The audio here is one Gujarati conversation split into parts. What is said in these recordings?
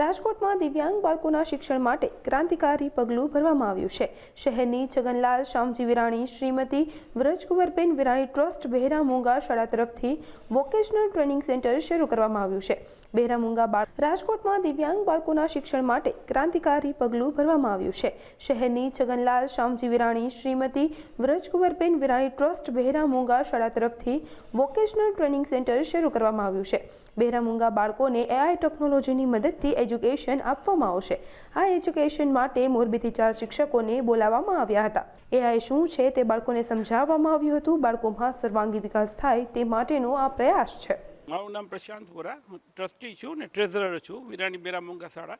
રાજકોટમાં દિવ્યાંગ બાળકોના શિક્ષણ માટે ક્રાંતિકારી પગલું ભરવામાં આવ્યું છે. શહેરની છગનલાલ શામજી વિરાણી, શ્રીમતી વ્રજકુંવરબેન વિરાણી ટ્રસ્ટ બહેરા મૂંગા શાળા તરફથી વોકેશનલ ટ્રેનિંગ સેન્ટર શરૂ કરવામાં આવ્યું છે. બહેરા મૂંગા બાળ રાજકોટમાં દિવ્યાંગ બાળકોના શિક્ષણ માટે ક્રાંતિકારી પગલું ભરવામાં આવ્યું છે. શહેરની છગનલાલ શામજી વિરાણી, શ્રીમતી વ્રજકુંવરબેન વિરાણી ટ્રસ્ટ બહેરા મૂંગા શાળા તરફથી વોકેશનલ ટ્રેનિંગ સેન્ટર શરૂ કરવામાં આવ્યું છે. બહેરા મૂંગા બાળકોને એઆઈ ટેકનોલોજીની મદદથી એજ્યુકેશન આપવામાં આવશે. આ એજ્યુકેશન માટે મોરબીથી ચાર શિક્ષકોને બોલાવવામાં આવ્યા હતા. એઆઈ શું છે તે બાળકોને સમજાવવામાં આવ્યું હતું. બાળકોમાં સર્વાંગી વિકાસ થાય તે માટેનો આ પ્રયાસ છે. મારું નામ પ્રશાંત વોરા. હું ટ્રસ્ટી છું ને ટ્રેઝરર છું, વિરાણી બેરામુંગા શાળા.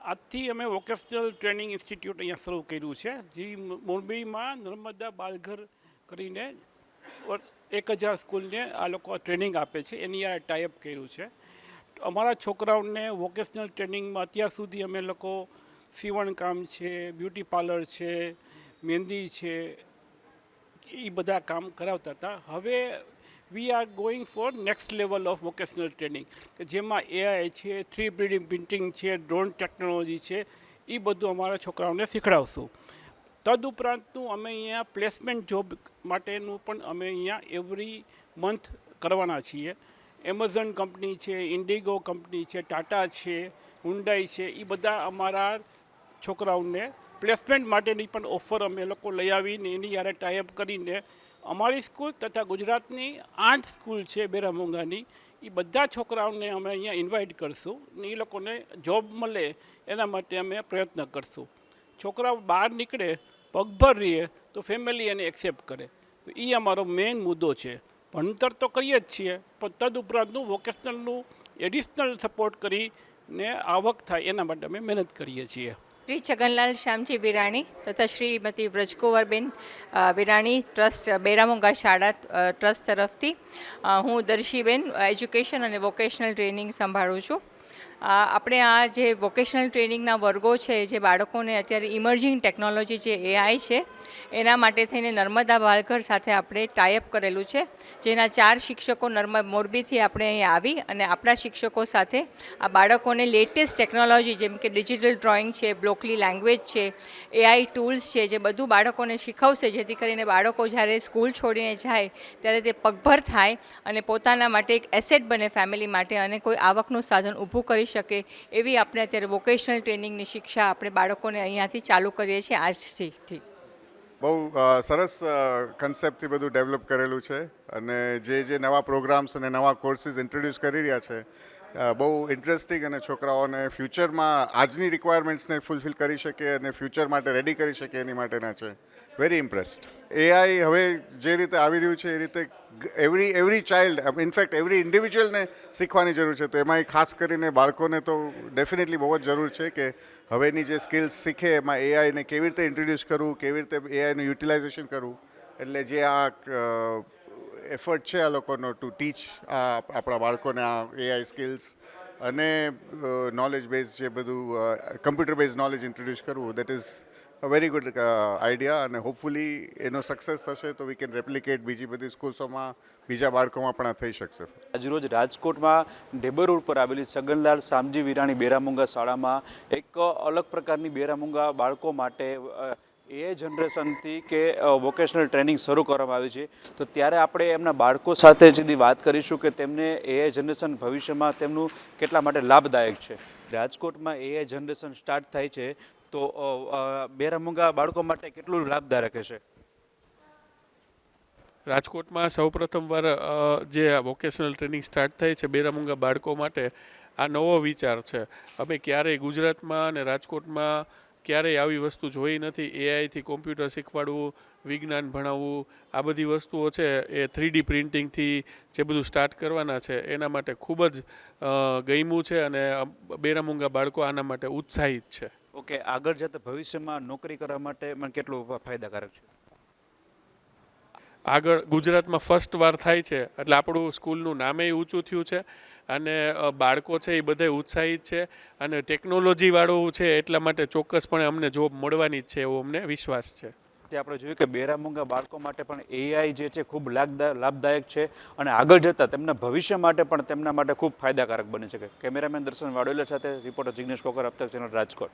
આજથી અમે વોકેશનલ ટ્રેનિંગ ઇન્સ્ટિટ્યૂટ અહીંયા શરૂ કર્યું છે. જે મોરબીમાં નર્મદા બાલઘર કરીને એક હજાર સ્કૂલને આ લોકો ટ્રેનિંગ આપે છે. એની આ ટાઈઅપ કર્યું છે. અમારા છોકરાઓને વોકેશનલ ટ્રેનિંગમાં અત્યાર સુધી અમે લોકો સીવણકામ છે, બ્યુટી પાર્લર છે, મહેંદી છે એ બધા કામ કરાવતા હતા. હવે we are going for next level of vocational training કે જેમાં એઆઈ છે થ્રી બ્રીડિંગ પ્રિન્ટિંગ છે ડ્રોન ટેકનોલોજી છે એ બધું અમારા છોકરાઓને શીખડાવશું. તદુપરાંતનું અમે અહીંયા પ્લેસમેન્ટ જોબ માટેનું પણ અમે અહીંયા એવરી મંથ કરવાના છીએ. એમેઝોન કંપની છે ઇન્ડિગો કંપની છે ટાટા છે હુન્ડાઈ છે એ બધા અમારા છોકરાઓને પ્લેસમેન્ટ માટેની પણ ઓફર અમે લોકો લઈ આવીને એની યારે ટાઈઅપ કરીને અમારી સ્કૂલ તથા ગુજરાતની આઠ સ્કૂલ છે બેરામુંગાની એ બધા છોકરાઓને અમે અહીંયા ઇન્વાઇટ કરશું ને એ લોકોને જોબ મળે એના માટે અમે પ્રયત્ન કરશું. છોકરાઓ બહાર નીકળે, પગભર રહીએ તો ફેમિલી એને એક્સેપ્ટ કરે. તો એ અમારો મેઇન મુદ્દો છે. ભણતર તો કરીએ જ છીએ, પણ તદુપરાંતનું વોકેશનલનું એડિશનલ સપોર્ટ કરીને આવક થાય, એના માટે અમે મહેનત કરીએ છીએ. શ્રી છગનલાલ શ્યામજી વિરાણી તથા શ્રીમતી વ્રજકુંવરબેન બિરાણી ટ્રસ્ટ, બેરામુંગા શાળા ટ્રસ્ટ તરફથી હું દર્શીબેન એજ્યુકેશન અને વોકેશનલ ટ્રેનિંગ સંભાળું છું. આપણે આ જે વોકેશનલ ટ્રેનિંગના વર્ગો છે, જે બાળકોને અત્યારે ઇમર્જિંગ ટેકનોલોજી જે એઆઈ છે, એના માટે થઈને નર્મદા બાલઘર સાથે આપણે ટાઈઅપ કરેલું છે, જેના ચાર શિક્ષકો નર્મ મોરબીથી આપણે અહીં આવી અને આપણા શિક્ષકો સાથે આ બાળકોને લેટેસ્ટ ટેકનોલોજી જેમ કે ડિજિટલ ડ્રોઈંગ છે બ્લોકલી લેંગ્વેજ છે એઆઈ ટૂલ્સ છે, જે બધું બાળકોને શીખવશે, જેથી કરીને બાળકો જ્યારે સ્કૂલ છોડીને જાય, ત્યારે તે પગભર થાય અને પોતાના માટે એક એસેટ બને ફેમિલી માટે અને કોઈ આવકનું સાધન ઊભું કરી શકે એવી આપણે અત્યારે વોકેશનલ ટ્રેનિંગની શિક્ષા આપણે બાળકોને અહીંયાથી ચાલુ કરીએ છીએ આજથી. બહુ સરસ કન્સેપ્ટથી બધું ડેવલપ કરેલું છે અને જે જે નવા પ્રોગ્રામ્સ અને નવા કોર્સિસ ઇન્ટ્રોડ્યુસ કરી રહ્યા છે બહુ ઇન્ટરેસ્ટિંગ અને છોકરાઓને ફ્યુચરમાં આજની રિક્વાયરમેન્ટ્સને ફૂલફિલ કરી શકે અને ફ્યુચર માટે રેડી કરી શકે એની માટેના છે. વેરી ઇમ્પ્રેસ્ડ એઆઈ હવે જે રીતે આવી રહ્યું છે એ રીતે every every child in fact every ઇન્ડિવિજ્યુઅલને શીખવાની જરૂર છે. તો એમાં ખાસ કરીને બાળકોને તો ડેફિનેટલી બહુ જ જરૂર છે કે હવેની જે સ્કિલ્સ શીખે, એમાં એઆઈને કેવી રીતે ઇન્ટ્રોડ્યુસ કરવું, કેવી રીતે એઆઈનું યુટિલાઇઝેશન કરવું, એટલે જે આ એફર્ટ છે આ લોકોનો ટુ ટીચ આ આપણા બાળકોને આ એઆઈ સ્કિલ્સ અને નોલેજ બેઝ જે બધું કમ્પ્યુટર બેઝ નોલેજ ઇન્ટ્રોડ્યુસ કરવું that is very good idea અને હોપફુલી એનો સક્સેસ થશે તો વી કેન રેપ્લિકેટ બીજી બધી સ્કૂલ્સોમાં, બીજા બાળકોમાં પણ આ થઈ શકશે. આજરોજ રાજકોટમાં ઢેબર રોડ પર આવેલી છગનલાલ શામજી વિરાણી બેરામુંગા શાળામાં એક અલગ પ્રકારની બેરામુંગા બાળકો માટે એ જનરેશનથી કે વોકેશનલ ટ્રેનિંગ શરૂ કરવામાં આવી છે. તો ત્યારે આપણે એમના બાળકો સાથે સીધી વાત કરીશું કે તેમને એ જનરેશન ભવિષ્યમાં તેમનું કેટલા માટે લાભદાયક છે. રાજકોટમાં એઆઈ જનરેશન સ્ટાર્ટ થાય છે, તો બેરામુંગા બાળકો માટે કેટલું લાભદાયક હશે? રાજકોટમાં સૌપ્રથમવાર પ્રથમવાર જે વોકેશનલ ટ્રેનિંગ સ્ટાર્ટ થઈ છે બેરામુંગા બાળકો માટે, આ નવો વિચાર છે. અમે ક્યારેય ગુજરાતમાં અને રાજકોટમાં ક્યારેય આવી વસ્તુ જોઈ નથી. એઆઈથી કોમ્પ્યુટર શીખવાડવું, વિજ્ઞાન ભણાવવું, આ બધી વસ્તુઓ છે એ થ્રીડી પ્રિન્ટિંગથી જે બધું સ્ટાર્ટ કરવાના છે, એના માટે ખૂબ જ ગયમું છે અને બેરામુંગા બાળકો આના માટે ઉત્સાહિત છે. ઓકે, આગળ જતા ભવિષ્યમાં નોકરી કરવા માટે મને કેટલું ફાયદાકારક છે? આગળ ગુજરાતમાં ફર્સ્ટ વાર થાય છે. એટલે આપણું સ્કૂલનું નામે ઊંચું થયું છે અને બાળકો છે એ બધે ઉત્સાહિત છે અને ટેકનોલોજીવાળું છે એટલા માટે ચોક્કસપણે અમને જોબ મળવાની જ છે એવો અમને વિશ્વાસ છે. જે આપણે જોયું કે બેરામુંગા બાળકો માટે પણ એઆઈ જે છે ખૂબ લાભદા લાભદાયક છે અને આગળ જતાં તેમના ભવિષ્ય માટે પણ તેમના માટે ખૂબ ફાયદાકારક બની શકે કેમેરામેન દર્શન વાડોલા સાથે રિપોર્ટર જિગ્નેશ કોકર અબતક ચેનલ રાજકોટ.